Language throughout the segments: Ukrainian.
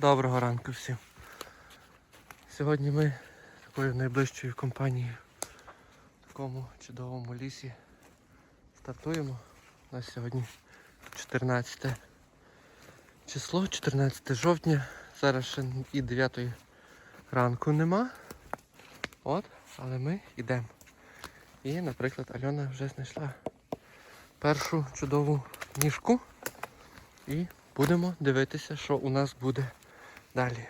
Доброго ранку всім. Сьогодні ми такою найближчою компанією в такому чудовому лісі стартуємо. У нас сьогодні 14 число, 14 жовтня. Зараз ще і 9 ранку нема. От, але ми йдемо. І, наприклад, Альона вже знайшла першу чудову ніжку. І будемо дивитися, що у нас буде далі.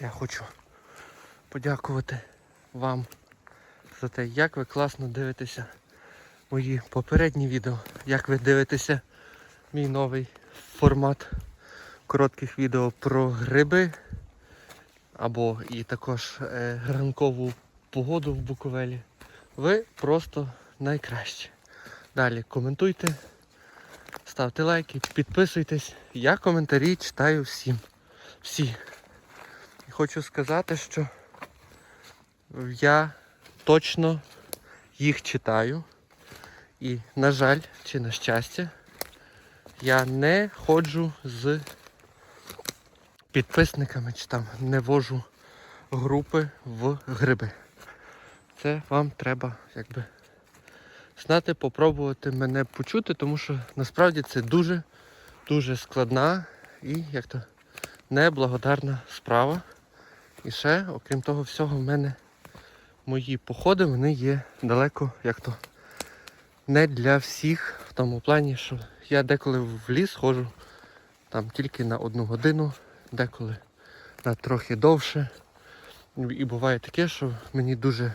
Я хочу подякувати вам за те, як ви класно дивитеся мої попередні відео, як ви дивитеся мій новий формат коротких відео про гриби або і також е, ранкову погоду в Буковелі. Ви просто найкращі. Далі коментуйте, ставте лайки, підписуйтесь. Я коментарі читаю всім. Всі. І хочу сказати, що я точно їх читаю. І, на жаль, чи на щастя, я не ходжу з підписниками, чи там не вожу групи в гриби. Це вам треба якби знати, попробувати мене почути, тому що насправді це дуже дуже складна і як то неблагодарна справа. І ще, окрім того всього, в мене мої походи вони є далеко як то не для всіх, в тому плані, що я деколи в ліс ходжу там тільки на одну годину, деколи на трохи довше. І буває таке, що мені дуже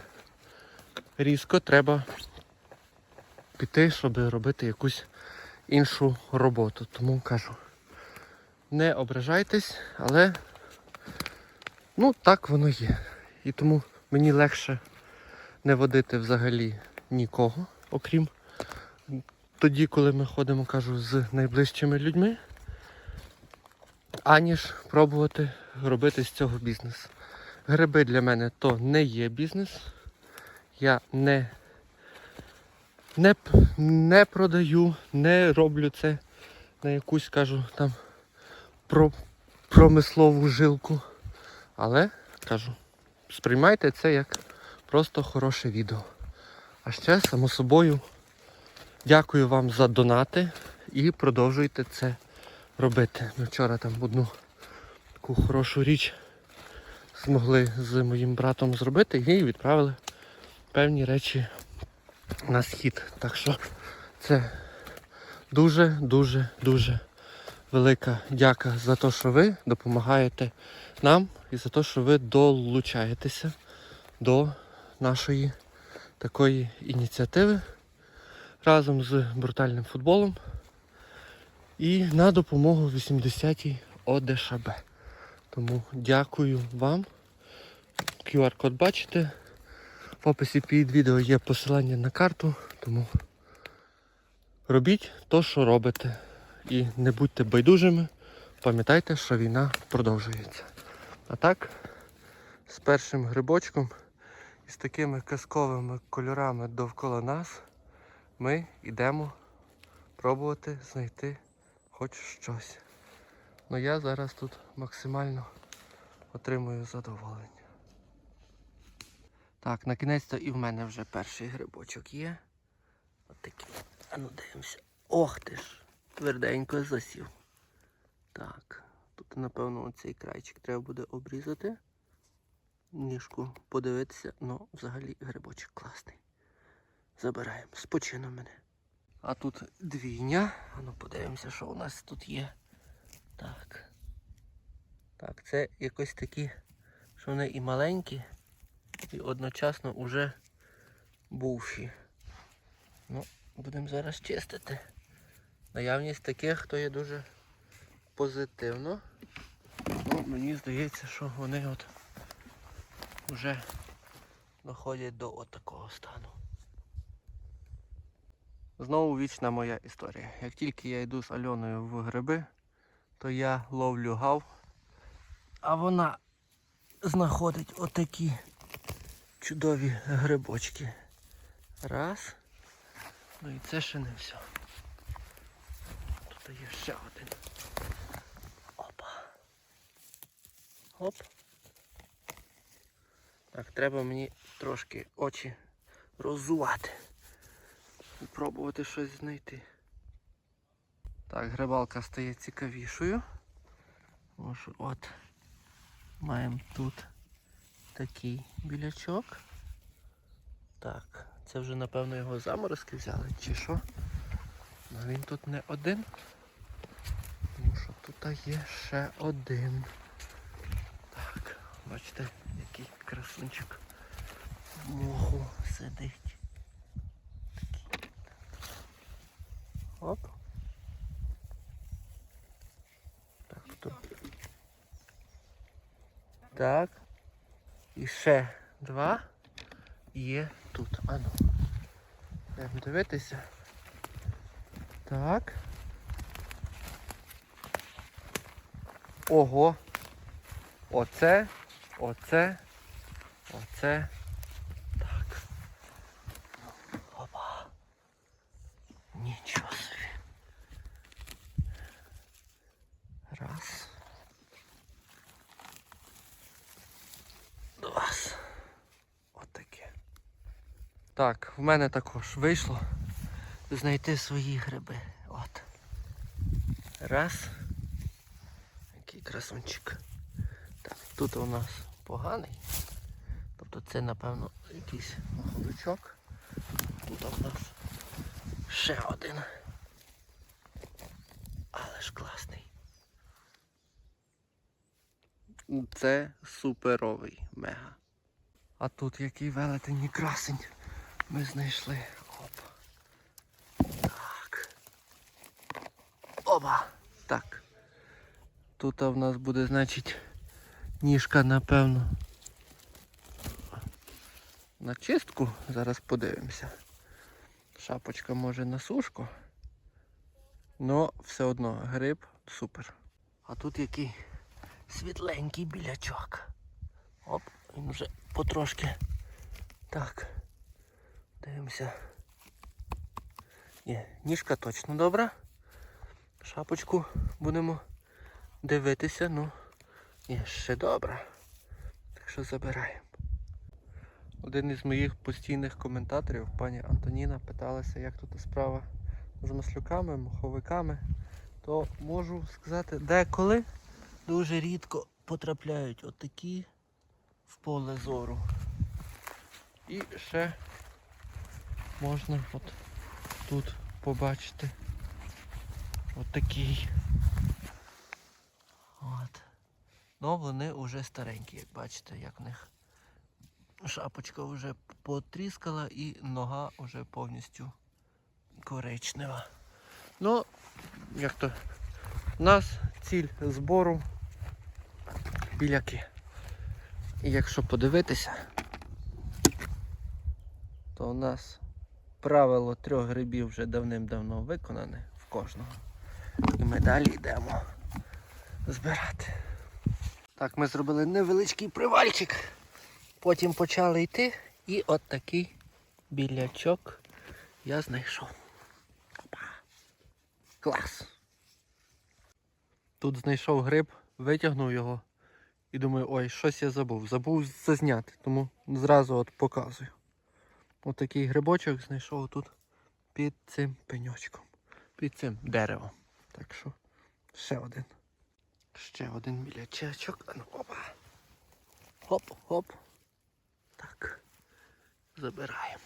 різко треба піти, щоб робити якусь іншу роботу. Тому кажу, не ображайтесь, але ну так воно є. І тому мені легше не водити взагалі нікого, окрім тоді, коли ми ходимо, кажу, з найближчими людьми, аніж пробувати робити з цього бізнес. Гриби для мене то не є бізнес. Я не не, не продаю, не роблю це на якусь, кажу, там про, промислову жилку. Але кажу, сприймайте це як просто хороше відео. А ще, само собою, дякую вам за донати і продовжуйте це робити. Ми вчора там одну таку хорошу річ змогли з моїм братом зробити і відправили певні речі на схід. Так що це дуже, дуже, дуже велика дяка за те, що ви допомагаєте нам і за те, що ви долучаєтеся до нашої такої ініціативи разом з брутальним футболом і на допомогу 80-й ОДШБ. Тому дякую вам. QR-код бачите. В описі під відео є посилання на карту, тому робіть то, що робите. І не будьте байдужими. Пам'ятайте, що війна продовжується. А так, з першим грибочком і з такими казковими кольорами довкола нас ми йдемо пробувати знайти хоч щось. Ну я зараз тут максимально отримую задоволення. Так, на кінець-то і в мене вже перший грибочок є. От. А ну дивимося. Ох ти ж! Тверденько засів. Так, тут напевно оцей крайчик треба буде обрізати. Ніжку подивитися, ну взагалі грибочок класний. Забираємо, спочину мене. А тут двійня. Ну подивимося, що у нас тут є. Так. Так, це якось такі, що вони і маленькі, і одночасно уже бувші. Ну, будемо зараз чистити. Наявність таких, то є дуже позитивно. Ну, мені здається, що вони от вже доходять до от такого стану. Знову вічна моя історія. Як тільки я йду з Альоною в гриби, то я ловлю гав, а вона знаходить отакі чудові грибочки. Раз. Ну і це ще не все. Тут є ще один. Опа. Оп. Так, треба мені трошки очі роззувати. І пробувати щось знайти. Так, грибалка стає цікавішою. Тому от маємо тут такий білячок. Так, це вже напевно його заморозки взяли, чи що? Ну він тут не один. Тут є ще один. Так, бачите, який красунчик в моху сидить. Такий. Оп. Так, тут. Так. І ще два є тут. Ану. Будемо дивитися. Так. Ого. Оце, оце, оце. Так. Опа. Нічого собі. Раз. Два. Отаке. Так, в мене також вийшло знайти свої гриби. От. Раз. Красунчик. Так, тут у нас поганий. Тобто це, напевно, якийсь голочок. Тут у нас ще один. Але ж класний. Це суперовий мега. А тут який велетень і красень ми знайшли. Оп. Так. Оба. Так. Тут в нас буде, значить, ніжка, напевно. На чистку. Зараз подивимося. Шапочка може на сушку. Но все одно гриб супер. А тут який світленький білячок. Оп, він вже потрошки. Так. Дивимося. Є, ніжка точно добра. Шапочку будемо дивитися, ну, є ще добра. Так що забираємо. Один із моїх постійних коментаторів, пані Антоніна, питалася, як тут справа з маслюками, моховиками. То можу сказати, деколи дуже рідко потрапляють отакі в поле зору. І ще можна от тут побачити отакий. От. Ну вони вже старенькі, як бачите, як в них шапочка вже потріскала і нога вже повністю коричнева. Ну, як то, у нас ціль збору біляки. І якщо подивитися, то у нас правило трьох грибів вже давним-давно виконане в кожного. І ми далі йдемо збирати. Так, ми зробили невеличкий привальчик. Потім почали йти і от такий білячок я знайшов. Опа. Клас. Тут знайшов гриб, витягнув його і думаю, ой, щось я забув. Забув зазняти, тому зразу от показую. Отакий грибочок знайшов тут під цим пеньочком, під цим деревом. Так що ще один. Ще один білячечок. А Ну, опа. Хоп-хоп. Так. Забираємо.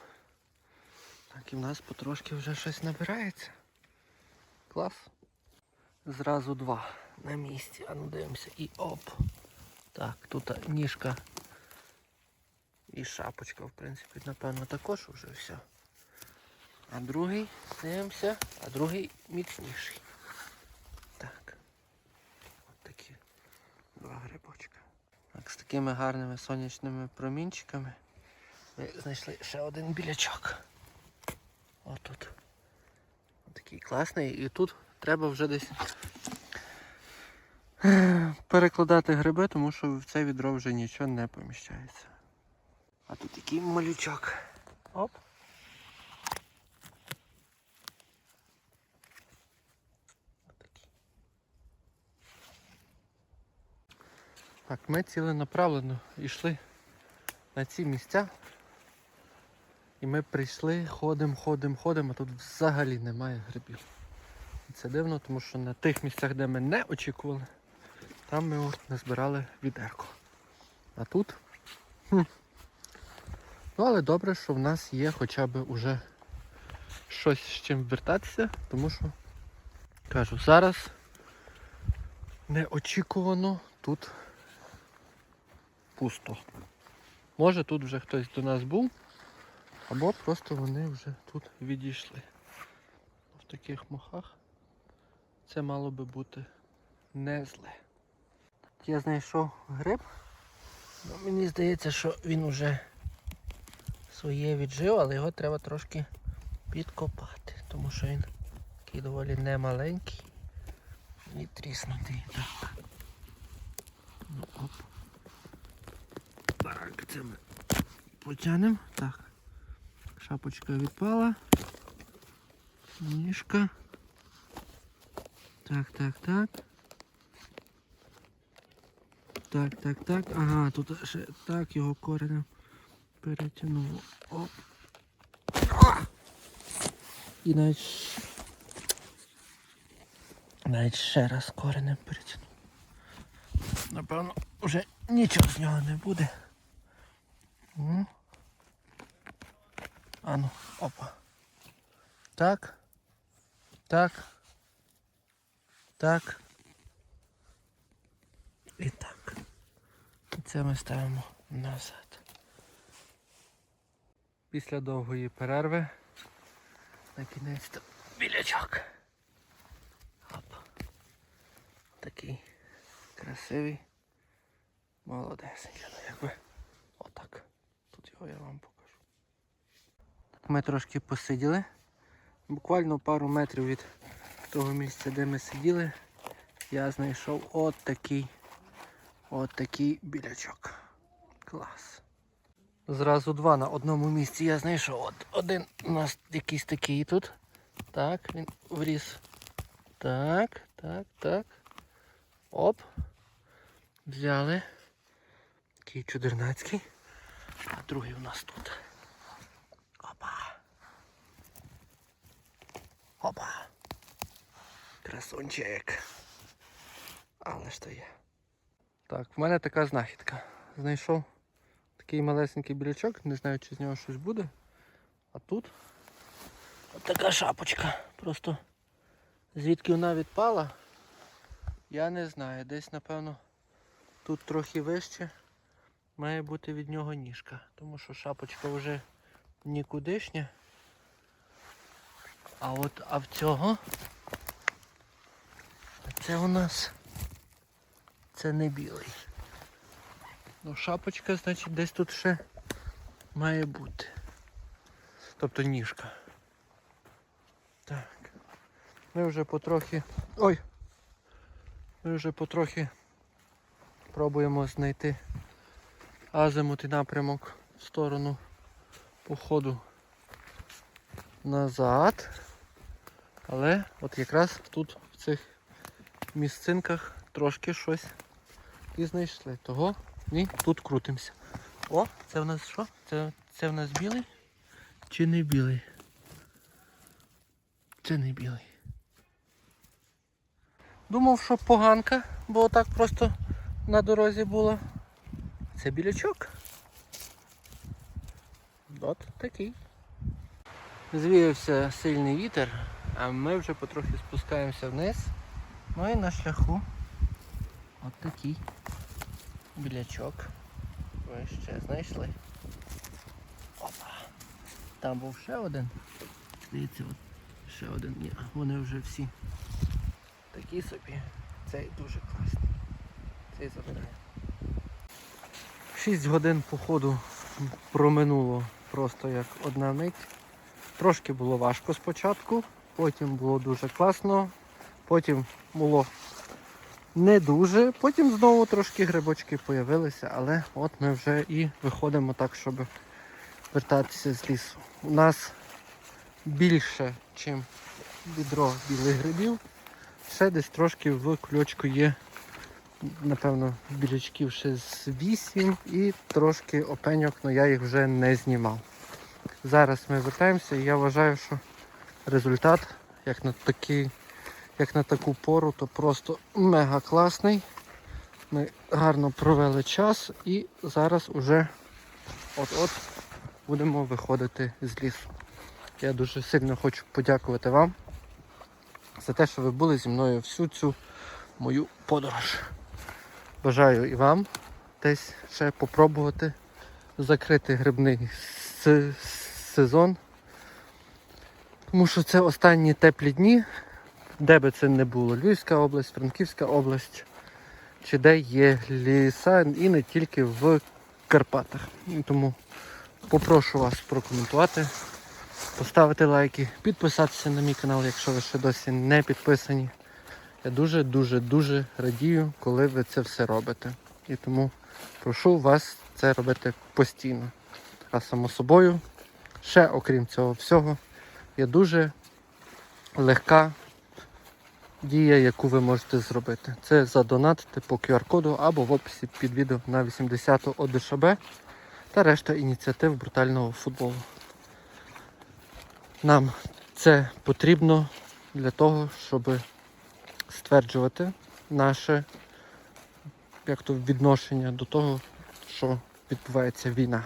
Так, і в нас потрошки вже щось набирається. Клас. Зразу два на місці. А ну дивимося. І оп. Так, тут ніжка і шапочка, в принципі, напевно, також вже все. А другий, дивимося, а другий міцніший. Так. От такі два грибочка. Так, з такими гарними сонячними промінчиками ми знайшли ще один білячок. Отут. Такий класний. І тут треба вже десь перекладати гриби, тому що в це відро вже нічого не поміщається. А тут який малючок. Оп. Так, ми ціленаправлено йшли на ці місця. І ми прийшли, ходимо, ходимо, ходимо, а тут взагалі немає грибів. І це дивно, тому що на тих місцях, де ми не очікували, там ми от назбирали відерко. А тут. Хм. Ну, але добре, що в нас є хоча б уже щось з чим вертатися, тому що, кажу, зараз неочікувано тут пусто. Може тут вже хтось до нас був, або просто вони вже тут відійшли. В таких мохах це мало би бути не зле. Я знайшов гриб. Ну, мені здається, що він уже своє віджив, але його треба трошки підкопати, тому що він такий доволі немаленький і тріснутий. Так. Ну, оп. Це ми потягнемо. Так. Шапочка відпала. Ніжка. Так, так, так. Так, так, так. Ага, тут ще так його коренем перетягнуло. Оп. І навіть. Навіть ще раз коренем перетягнув. Напевно, вже нічого з нього не буде. Ну. Ану, опа. Так. Так. Так. І так. І це ми ставимо назад. Після довгої перерви на кінець то білячок. Оп. Такий красивий. Молодесенький. Ну якби. Тут я вам покажу. Так ми трошки посиділи. Буквально пару метрів від того місця, де ми сиділи, я знайшов от такий, от такий білячок. Клас. Зразу два на одному місці я знайшов. От один у нас якийсь такий тут. Так, він вріс. Так, так, так. Оп. Взяли. Такий чудернацький. А другий у нас тут. Опа. Опа. Красунчик. Але ж то є. Так, в мене така знахідка. Знайшов такий малесенький білячок, не знаю, чи з нього щось буде. А тут от така шапочка. Просто звідки вона відпала, я не знаю. Десь, напевно, тут трохи вище має бути від нього ніжка. Тому що шапочка вже нікудишня. А от а в цього це у нас це не білий. Ну, шапочка, значить, десь тут ще має бути. Тобто ніжка. Так. Ми вже потрохи... Ой! Ми вже потрохи пробуємо знайти азимут і напрямок в сторону походу назад. Але от якраз тут в цих місцинках трошки щось і знайшли. Того і тут крутимося. О, це в нас що? Це, це в нас білий? Чи не білий? Це не білий. Думав, що поганка, бо так просто на дорозі була. Це білячок. От такий. Звіявся сильний вітер, а ми вже потрохи спускаємося вниз. Ну і на шляху от такий білячок. Ми ще знайшли. Опа. Там був ще один. Здається, от ще один. Ні, вони вже всі такі собі. Цей дуже класний. Цей забирає. 6 годин походу проминуло просто як одна мить. Трошки було важко спочатку, потім було дуже класно, потім було не дуже, потім знову трошки грибочки з'явилися, але от ми вже і виходимо так, щоб вертатися з лісу. У нас більше, ніж відро білих грибів. Ще десь трошки в ключку є напевно, білячків ще з 8 і трошки опеньок, але я їх вже не знімав. Зараз ми вертаємося і я вважаю, що результат, як на такий, як на таку пору, то просто мега класний. Ми гарно провели час і зараз уже от-от будемо виходити з лісу. Я дуже сильно хочу подякувати вам за те, що ви були зі мною всю цю мою подорож. Бажаю і вам десь ще попробувати закрити грибний сезон. Тому що це останні теплі дні, де би це не було, Львівська область, Франківська область, чи де є ліса і не тільки в Карпатах. Тому попрошу вас прокоментувати, поставити лайки, підписатися на мій канал, якщо ви ще досі не підписані. Я дуже-дуже дуже радію, коли ви це все робите. І тому прошу вас це робити постійно. А само собою, ще окрім цього всього, є дуже легка дія, яку ви можете зробити. Це задонатити по QR-коду або в описі під відео на 80 ОДШБ та решта ініціатив брутального футболу. Нам це потрібно для того, щоб стверджувати наше як то, відношення до того, що відбувається війна.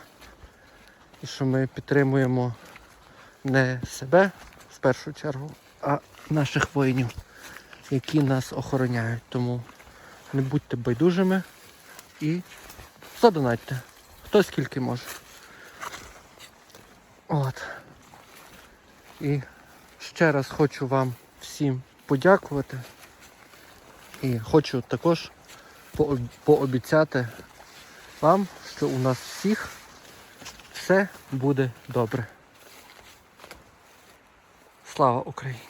І що ми підтримуємо не себе в першу чергу, а наших воїнів, які нас охороняють. Тому не будьте байдужими і задонатьте. Хто скільки може. От. І ще раз хочу вам всім подякувати. І хочу також пообіцяти вам, що у нас всіх все буде добре. Слава Україні!